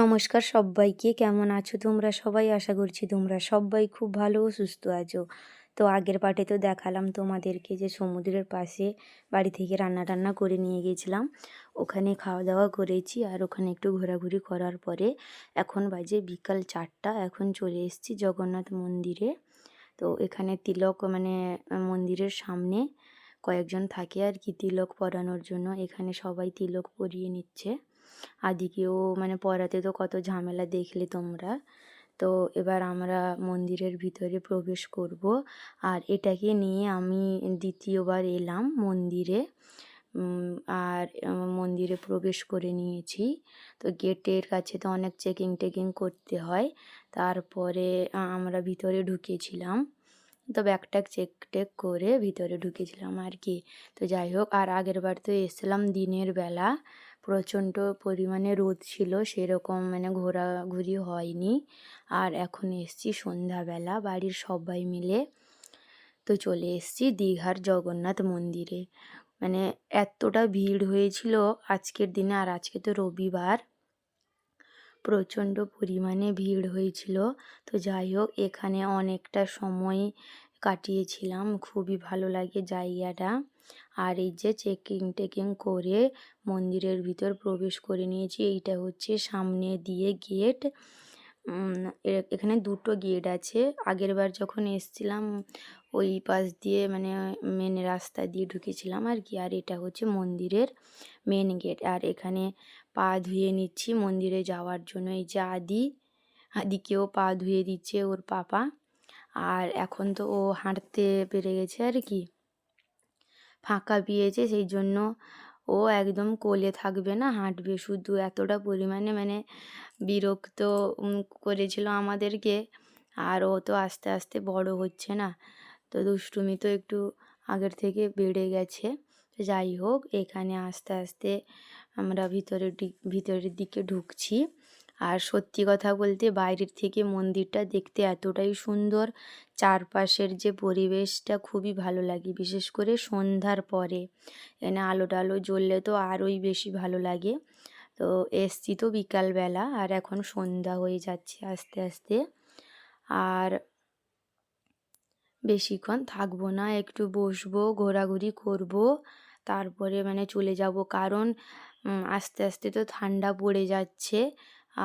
নমস্কার সব্বাইকে, কেমন আছো তোমরা সবাই? আশা করছি তোমরা সবাই খুব ভালো ও সুস্থ আছো। তো আগের পার্টে তো দেখালাম তোমাদেরকে যে সমুদ্রের পাশে বাড়ি থেকে রান্না টান্না করে নিয়ে গেছিলাম। ওখানে খাওয়া দাওয়া করেছি আর ওখানে একটু ঘোরাঘুরি করার পরে এখন বাজে বিকাল চারটা, এখন চলে এসেছি জগন্নাথ মন্দিরে। তো এখানে তিলক মানে মন্দিরের সামনে কয়েকজন থাকে আর কি তিলক পরানোর জন্য। এখানে সবাই তিলক পরিয়ে নিচ্ছে। আদিকেও মানে পড়াতে তো কত ঝামেলা দেখলে তোমরা। তো এবার আমরা মন্দিরের ভিতরে প্রবেশ করব। আর এটাকে নিয়ে আমি দ্বিতীয়বার এলাম মন্দিরে। আর মন্দিরে প্রবেশ করে নিয়েছি। তো গেটের কাছে তো অনেক চেকিং টেকিং করতে হয়। তারপরে আমরা ভিতরে ঢুকেছিলাম। তো ব্যাগট্যাগ চেক টেক করে ভিতরে ঢুকেছিলাম আর কি। তো যাই হোক, আর আগের বার তো এসেছিলাম দিনের বেলা। প্রচণ্ড পরিমাণে রোদ ছিল, সেরকম মানে ঘোরাঘুরি হয়নি। আর এখন এসছি সন্ধ্যাবেলা, বাড়ির সবাই মিলে তো চলে এসছি দীঘার জগন্নাথ মন্দিরে। মানে এতটা ভিড় হয়েছিল আজকের দিনে আর আজকে তো রবিবার। প্রচণ্ড পরিমাণে ভিড় হয়েছিল। তো যাই হোক, এখানে অনেকটা সময় কাটিয়েছিলাম। খুবই ভালো লাগে জায়গাটা। আর এই যে চেকিং টেকিং করে মন্দিরের ভিতর প্রবেশ করে নিয়েছি। এইটা হচ্ছে সামনে দিয়ে গেট এখানে দুটো গেট আছে। আগের বার যখন এসছিলাম, ওই পাশ দিয়ে মানে মেন রাস্তা দিয়ে ঢুকেছিলাম আর কি। আর এটা হচ্ছে মন্দিরের মেন গেট আর এখানে পা ধুয়ে নিচ্ছি মন্দিরে যাওয়ার জন্য। এই যে আদি, আদিকেও পা ধুয়ে দিচ্ছে ওর পাপা। আর এখন তো ও হাঁটতে পেরে গেছে আর কি। ফাঁকা পেয়েছে সেই জন্য ও একদম কোলে থাকবে না, হাঁটবে শুধু। এতটা পরিমাণে মানে বিরক্ত করেছিল আমাদেরকে। আর ও তো আস্তে আস্তে বড় হচ্ছে না। তো দুষ্টুমি তো একটু আগের থেকে বেড়ে গেছে। যাই হোক, এখানে আস্তে আস্তে আমরা ভিতরের ভিতরের দিকে ঢুকছি। আর সত্যি কথা বলতে বাইরের থেকে মন্দিরটা দেখতে এতটাই সুন্দর। চারপাশের যে পরিবেশটা খুবই ভালো লাগে, বিশেষ করে সন্ধ্যার পরে। এখানে আলো টালো জ্বললে তো আরোই বেশি ভালো লাগে। তো এসছি তো বিকালবেলা আর এখন সন্ধ্যা হয়ে যাচ্ছে আস্তে আস্তে। আর বেশিক্ষণ থাকব না, একটু বসবো, ঘোরাঘুরি করব, তারপরে মানে চলে যাব। কারণ আস্তে আস্তে তো ঠান্ডা পড়ে যাচ্ছে।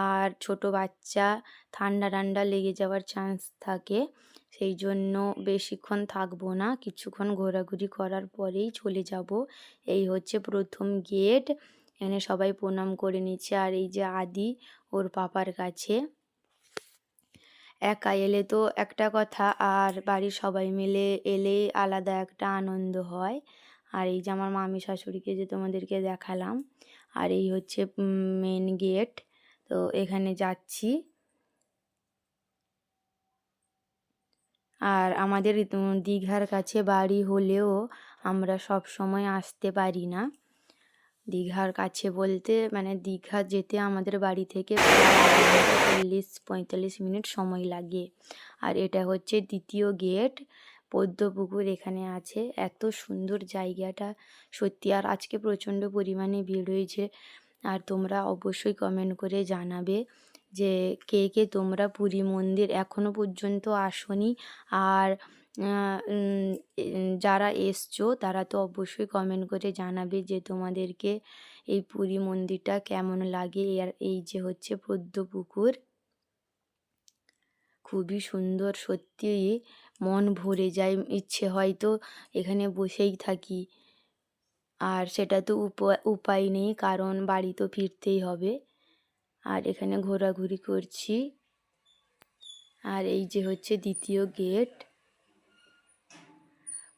আর ছোট বাচ্চা ঠান্ডা ঠান্ডা লেগে যাওয়ার চান্স থাকে। সেই জন্য বেশিক্ষণ থাকব না, কিছুক্ষণ ঘোরাঘুরি করার পরেই চলে যাব। এই হচ্ছে প্রথম গেট এখানে সবাই প্রণাম করে নিচ্ছে। আর এই যে আদি, ওর পাপার কাছে। একা এলে তো একটা কথা, আর বাড়ির সবাই মিলে এলে আলাদা একটা আনন্দ হয়। আর এই যে আমার মামি শাশুড়িকে যে তোমাদেরকে দেখালাম, আর এই হচ্ছে মেন গেট তো এখানে যাচ্ছি। আর আমাদের দীঘার কাছে বাড়ি হলেও আমরা সব সময় আসতে পারি না। দীঘার কাছে বলতে মানে দীঘা যেতে আমাদের বাড়ি থেকে চল্লিশ, পঁয়তাল্লিশ মিনিট সময় লাগে। আর এটা হচ্ছে দ্বিতীয় গেট। পদ্মপুকুর এখানে আছে। এত সুন্দর জায়গাটা। সত্যি আর আজকে প্রচণ্ড পরিমাণে ভিড় হয়েছে। আর তোমরা অবশ্যই কমেন্ট করে জানাবে যে কে কে তোমরা পুরী মন্দির এখনও পর্যন্ত আসনি। আর যারা এসছো তারা তো অবশ্যই কমেন্ট করে জানাবে যে তোমাদেরকে এই পুরী মন্দিরটা কেমন লাগে। আর এই যে হচ্ছে পদ্মপুকুর খুবই সুন্দর, সত্যিই মন ভরে যায়, ইচ্ছে হয়তো এখানে বসেই থাকি। আর সেটা তো উপায় নেই, কারণ বাড়ি তো ফিরতেই হবে। আর এখানে ঘোরাঘুরি করছি। আর এই যে হচ্ছে দ্বিতীয় গেট।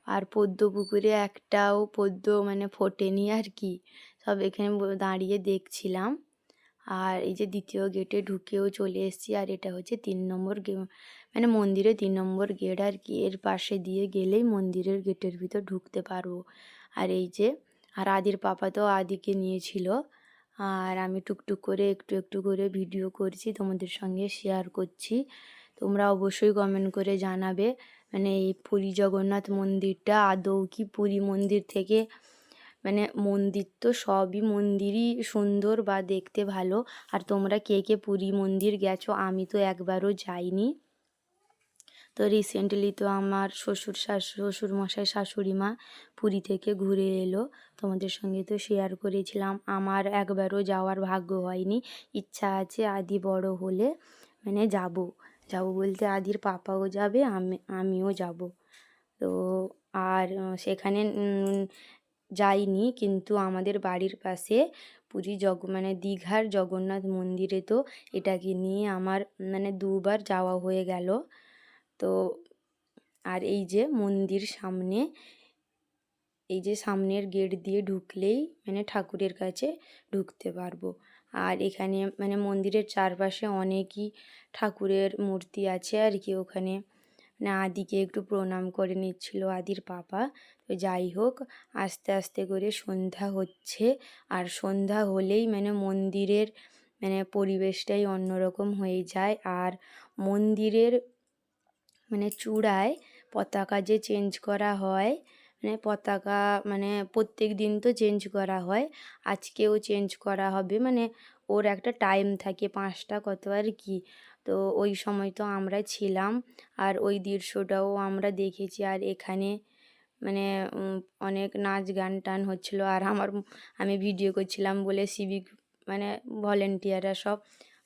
আর পদ্ম পুকুরে একটাও পদ্ম মানে ফোটেনি আর কি। সব এখানে দাঁড়িয়ে দেখছিলাম। আর এই যে দ্বিতীয় গেটে ঢুকেও চলে এসেছি। আর এটা হচ্ছে তিন নম্বর গে মানে মন্দিরে তিন নম্বর গেট আর কি। এর পাশে দিয়ে গেলেই মন্দিরের গেটের ভিতর ঢুকতে পারব। আর এই যে আর আদির পাপা তো আদিকে নিয়েছিল। আর আমি টুকটুক করে একটু একটু করে ভিডিও করছি, তোমাদের সঙ্গে শেয়ার করছি। তোমরা অবশ্যই কমেন্ট করে জানাবে। মানে এই পুরী জগন্নাথ মন্দিরটা আদৌ কি পুরী মন্দির থেকে মানে মন্দির তো সবই মন্দিরই সুন্দর বা দেখতে ভালো। আর তোমরা কে কে পুরী মন্দির গেছো আমি তো একবারও যাইনি। তো রিসেন্টলি তো আমার শ্বশুর শ্বশুর মশাই শাশুড়ি মা পুরী থেকে ঘুরে এলো। তোমাদের সঙ্গে তো শেয়ার করেছিলাম। আমার একবারও যাওয়ার ভাগ্য হয়নি। ইচ্ছা আছে আদি বড় হলে মানে যাব। যাব বলতে আদির পাপাও যাবে, আমি, আমিও যাব। তো আর সেখানে যাইনি কিন্তু আমাদের বাড়ির পাশে পুরী জগ মানে দীঘার জগন্নাথ মন্দিরে তো এটাকে নিয়ে আমার মানে দুবার যাওয়া হয়ে গেল। তো আর এই যে মন্দির সামনে, এই যে সামনের গেট দিয়ে ঢুকলেই মানে ঠাকুরের কাছে ঢুকতে পারব। আর এখানে মানে মন্দিরের চারপাশে অনেকই ঠাকুরের মূর্তি আছে আর কি ওখানে। মানে আদিকে একটু প্রণাম করে নিচ্ছিল আদির পাপা। তো যাই হোক, আস্তে আস্তে করে সন্ধ্যা হচ্ছে আর সন্ধ্যা হলেই মানে মন্দিরের মানে পরিবেশটাই অন্যরকম হয়ে যায়। আর মন্দিরের মানে চূড়ায় পতাকা যে চেঞ্জ করা হয় মানে পতাকা মানে প্রত্যেক দিন তো চেঞ্জ করা হয়, আজকেও চেঞ্জ করা হবে মানে ওর একটা টাইম থাকে পাঁচটা কত আর কি। তো ওই সময় তো আমরা ছিলাম আর ওই দৃশ্যটাও আমরা দেখেছি আর এখানে মানে অনেক নাচ গান টান হচ্ছিল আর আমার, আমি ভিডিও করছিলাম বলে সিভিক মানে ভলেন্টিয়াররা সব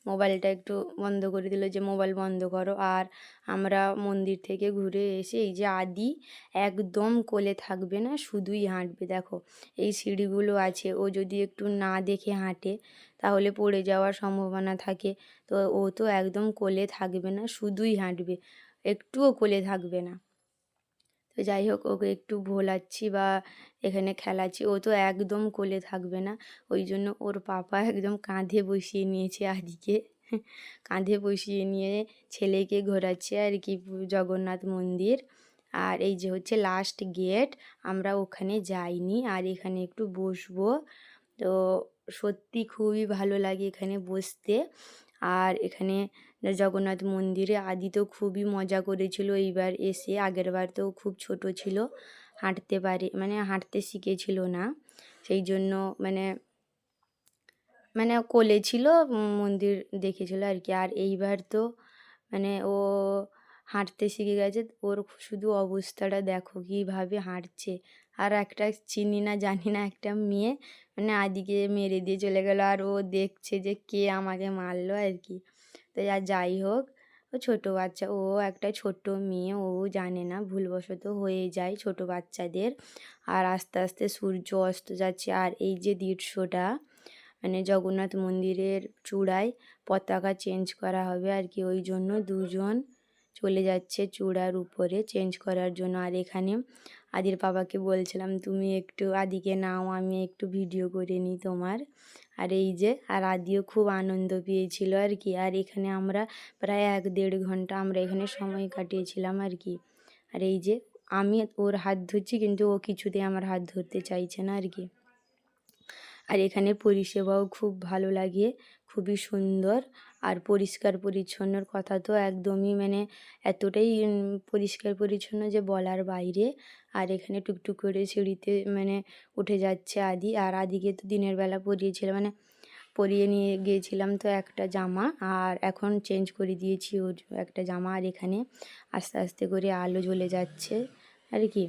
মোবাইলটা একটু বন্ধ করে দিল যে, মোবাইল বন্ধ করো। আর আমরা মন্দির থেকে ঘুরে এসে এই যে আদি একদম কোলে থাকবে না, শুধুই হাঁটবে। দেখো, এই সিঁড়িগুলো আছে, ও যদি একটু না দেখে হাঁটে, তাহলে পড়ে যাওয়ার সম্ভাবনা থাকে। তো ও তো একদম কোলে থাকবে না, শুধুই হাঁটবে, একটুও কোলে থাকবে না। তো যাই হোক, ওকে একটু ভোলাচ্ছি বা এখানে খেলাচ্ছি। ও তো একদম কোলে থাকবে না। ওই জন্য ওর পাপা একদম কাঁধে বসিয়ে নিয়েছে আদিকে। কাঁধে বসিয়ে নিয়ে ছেলেকে ঘোরাচ্ছে আর কি জগন্নাথ মন্দির। আর এই যে হচ্ছে লাস্ট গেট আমরা ওখানে যাইনি আর এখানে একটু বসবো। তো সত্যি খুবই ভালো লাগে এখানে বসতে। আর এখানে জগন্নাথ মন্দিরে আদি তো খুবই মজা করেছিল। এইবার এসে আগেরবার তো খুব ছোট ছিল, হাঁটতে পারে মানে হাঁটতে শিখেছিল না। সেই জন্য মানে মানে কোলে ছিল, মন্দির দেখেছিল আর কি। আর এইবার তো মানে ও হাঁটতে শিখে গেছে, ওর শুধু অবস্থাটা দেখো কীভাবে হাঁটছে। আর একটা চিনি না জানি না একটা মেয়ে মানে আদিকে মেরে দিয়ে চলে গেলো, আর ও দেখছে যে কে আমাকে মারলো আর কি। তো আর যাই হোক। ও ছোটো বাচ্চা, ও একটা ছোট্ট মেয়ে, ও জানে না, ভুলবশত হয়ে যায় ছোট বাচ্চাদের। আর আস্তে আস্তে সূর্য অস্ত যাচ্ছে। আর এই যে দৃশ্যটা মানে জগন্নাথ মন্দিরের চূড়ায় পতাকা চেঞ্জ করা হবে আর কি। ওই জন্য দুজন চলে যাচ্ছে চূড়ার উপরে চেঞ্জ করার জন্য। আর এখানে আদির বাবাকে বলছিলাম, তুমি একটু আদিকে নাও, আমি একটু ভিডিও করে নিই তোমার। আর এই যে, আর আদিও খুব আনন্দ পেয়েছিল আর কি। আর এখানে আমরা প্রায় এক দেড় ঘণ্টা আমরা এখানে সময় কাটিয়েছিলাম আর কি। আর এই যে, আমি ওর হাত ধরছি কিন্তু ও কিছুতেই আমার হাত ধরতে চাইছে না আর কি। আর এখানে পরিষেবাও খুব ভালো লাগে, খুবই সুন্দর। আর পরিষ্কার পরিচ্ছন্নর কথা তো একদমই মানে এতটাই পরিষ্কার পরিচ্ছন্ন যে বলার বাইরে। আর এখানে টুকটুক করে সিঁড়িতে মানে উঠে যাচ্ছে আদি। আর আদিকে তো দিনের বেলা পরিয়েছিল মানে পরিয়ে নিয়ে গিয়েছিলাম তো একটা জামা। আর এখন চেঞ্জ করে দিয়েছি ওর একটা জামা। আর এখানে আস্তে আস্তে করে আলো জ্বলে যাচ্ছে। আর কি?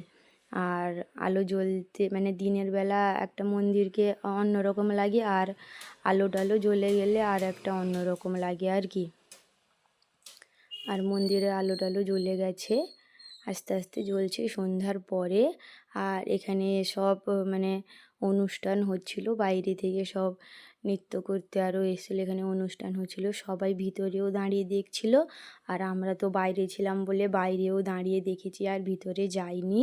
আর আলো জ্বলতে মানে দিনের বেলা একটা মন্দিরকে অন্যরকম লাগে আর আলো টালো জ্বলে গেলে আর একটা অন্যরকম লাগে আর কি। আর মন্দিরে আলো টালো জ্বলে গেছে, আস্তে আস্তে জ্বলছে সন্ধ্যার পরে। আর এখানে সব মানে অনুষ্ঠান হচ্ছিল, বাইরে থেকে সব নৃত্য করতে আরও এসেছিল, এখানে অনুষ্ঠান হচ্ছিল, সবাই ভিতরেও দাঁড়িয়ে দেখছিল। আর আমরা তো বাইরে ছিলাম বলে বাইরেও দাঁড়িয়ে দেখেছি, আর ভিতরে যাইনি।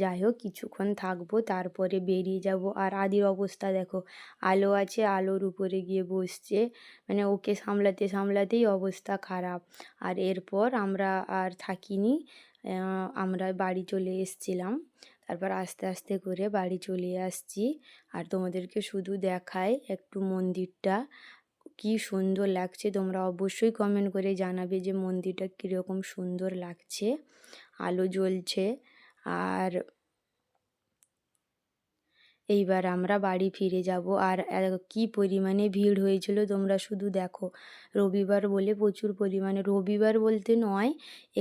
যাই হোক কিছুক্ষণ থাকব, তারপরে বেরিয়ে যাব। আর আদির অবস্থা দেখো, আলো আছে, আলোর উপরে গিয়ে বসছে। মানে ওকে সামলাতে সামলাতেই অবস্থা খারাপ। আর এরপর আমরা আর থাকিনি আমরা বাড়ি চলে এসছিলাম। তারপর আস্তে আস্তে করে বাড়ি চলে আসছি। আর তোমাদেরকে শুধু দেখায় একটু মন্দিরটা। কি সুন্দর লাগছে, তোমরা অবশ্যই কমেন্ট করে জানাবে যে মন্দিরটা কীরকম সুন্দর লাগছে। আলো জ্বলছে। আর এইবার আমরা বাড়ি ফিরে যাব। আর কি পরিমাণে ভিড় হয়েছিল তোমরা শুধু দেখো। রবিবার বলে প্রচুর পরিমাণে, রবিবার বলতে নয়,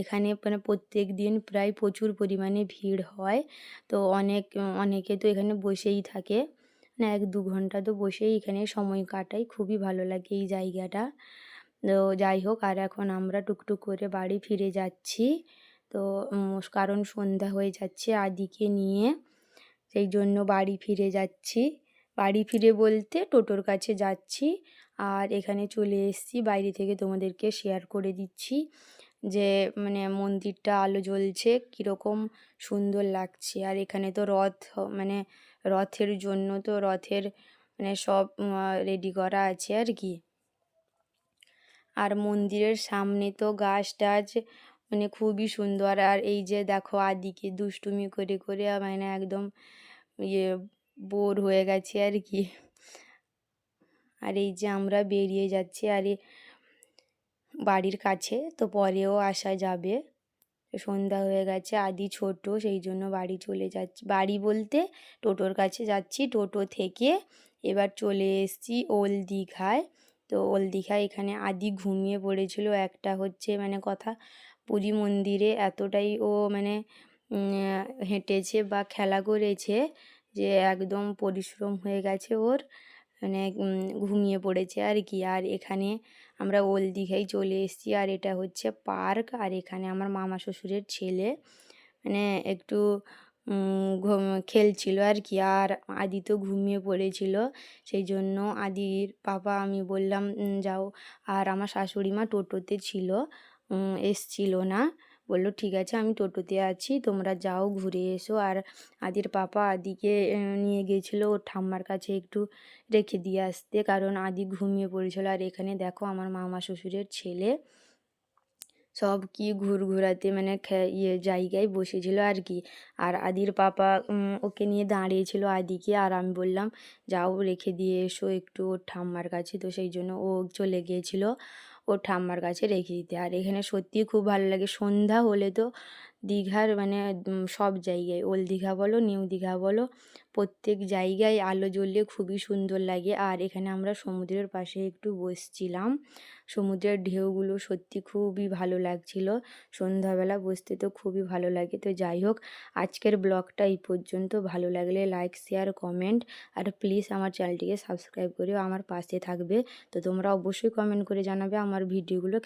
এখানে মানে প্রত্যেক দিন প্রায় প্রচুর পরিমাণে ভিড় হয়। তো অনেক, অনেকে তো এখানে বসেই থাকে। না, এক দু ঘণ্টা তো বসেই এখানে সময় কাটাই, খুবই ভালো লাগে এই জায়গাটা। তো যাই হোক, আর এখন আমরা টুকটুক করে বাড়ি ফিরে যাচ্ছি। তো কারণ সন্ধ্যা হয়ে যাচ্ছে আদিকে নিয়ে। সেই জন্য বাড়ি ফিরে যাচ্ছি। বাড়ি ফিরে বলতে টোটোর কাছে যাচ্ছি আর এখানে চলে এসেছি। বাইরে থেকে তোমাদেরকে শেয়ার করে দিচ্ছি যে মানে মন্দিরটা আলো জ্বলছে, কীরকম সুন্দর লাগছে। আর এখানে তো রথ মানে রথের জন্য তো রথের মানে সব রেডি করা আছে আর কি। আর মন্দিরের সামনে তো গাছ টাছ মানে খুবই সুন্দর। আর এই যে দেখো আদিকে দুষ্টুমি করে করে মানে একদম ইয়ে বোর হয়ে গেছে আর কি। আর এই যে আমরা বেরিয়ে যাচ্ছি, আর বাড়ির কাছে, তো পরেও আসা যাবে। সন্ধ্যা হয়ে গেছে, আদি ছোট, সেই জন্য বাড়ি চলে যাচ্ছি। বাড়ি বলতে টোটোর কাছে যাচ্ছি, টোটো থেকে এবার চলে এসেছি ওল দীঘায়। তো ওল দীঘায় এখানে আদি ঘুমিয়ে পড়েছিল, একটা হচ্ছে মানে কথা পুরী মন্দিরে এতটাই ও মানে হেঁটেছে বা খেলা করেছে যে একদম পরিশ্রম হয়ে গেছে ওর মানে ঘুমিয়ে পড়েছে আর কি। আর এখানে আমরা ওল দীঘায় চলে এসেছি আর এটা হচ্ছে পার্ক আর এখানে আমার মামা শ্বশুরের ছেলে মানে একটু খেলছিল আর কি। আর আদি তো ঘুমিয়ে পড়েছিল, সেই জন্য আদির পাপা আমি বললাম যাও। আর আমার শাশুড়ি মা টোটোতে ছিল এসছিল না। বলল, ঠিক আছে, আমি টোটোতে আছি, তোমরা যাও, ঘুরে এসো। আর আদির পাপা আদিকে নিয়ে গেছিল, ওর ঠাম্মার কাছে একটু রেখে দিয়ে আসতে, কারণ আদি ঘুমিয়ে পড়েছিল। আর এখানে দেখো, আমার মামা শ্বশুরের ছেলে। সব কি ঘুরঘুরাতে মানে ইয়ে জায়গায় বসেছিল আর কি। আর আদির পাপা ওকে নিয়ে দাঁড়িয়েছিল আদিকে, আর আমি বললাম, যাও, রেখে দিয়ে এসো একটু ওর ঠাম্মার কাছে। তো সেই জন্য ও চলে গিয়েছিল ওর ঠাম্মার কাছে রেখে দিতে। আর এখানে সত্যিই খুব ভালো লাগে। সন্ধ্যা হলে তো দীঘার মানে সব জায়গায়। ওল্ড দীঘা বলো, নিউ দীঘা বলো, প্রত্যেক জায়গায় আলো জ্বললে খুবই সুন্দর লাগে। আর এখানে আমরা সমুদ্রের পাশে একটু বসছিলাম। সমুদ্রের ঢেউগুলো সত্যি খুবই ভালো লাগছিল। সন্ধ্যাবেলা বসতে তো খুবই ভালো লাগে। তো যাই হোক, আজকের ব্লগটা এই পর্যন্ত। ভালো লাগলে লাইক, শেয়ার, কমেন্ট আর প্লিজ আমার চ্যানেলটিকে সাবস্ক্রাইব করেও আমার পাশে থাকবে। তো তোমরা অবশ্যই কমেন্ট করে জানাবে আমার ভিডিওগুলো